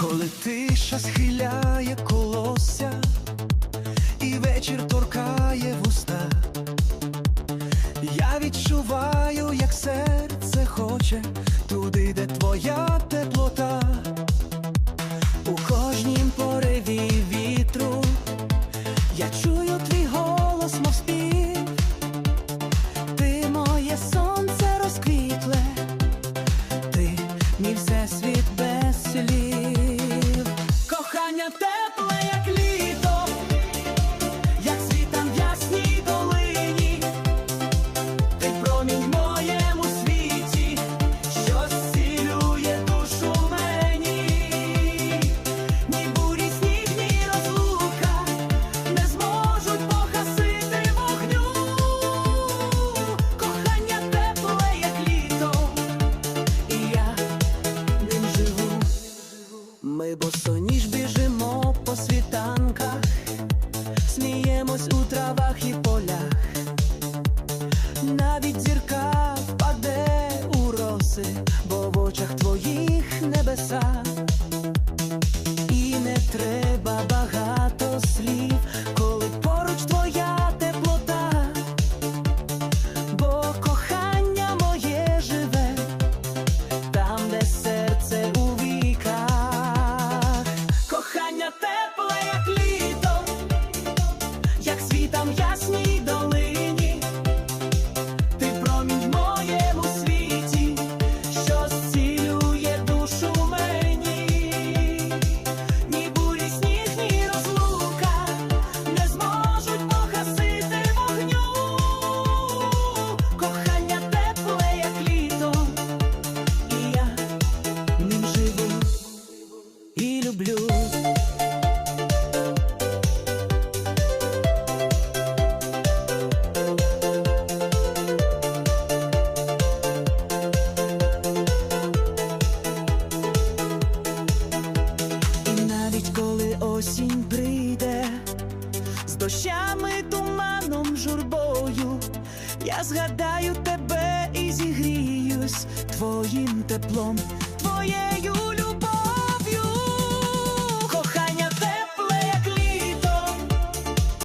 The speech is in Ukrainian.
Коли тиша схиляє колося, і вечір торкає вуста, я відчуваю, як серце хоче туди, де твоя теплота, у кожнім пориві вітру, я чую твій голос, мов спів, ти моє сонце розквітле, ти мій всесвіт без слів, кохання тепле, як літо, навіть зірка впаде у роси, бо в очах твоїх небеса, і не треба багато слів, коли поруч твоя теплота, бо кохання моє живе там, де серце у віках, кохання тепле, осінь прийде з дощами, туманом, журбою, я згадаю тебе і зігріюсь твоїм теплом, твоєю любов'ю.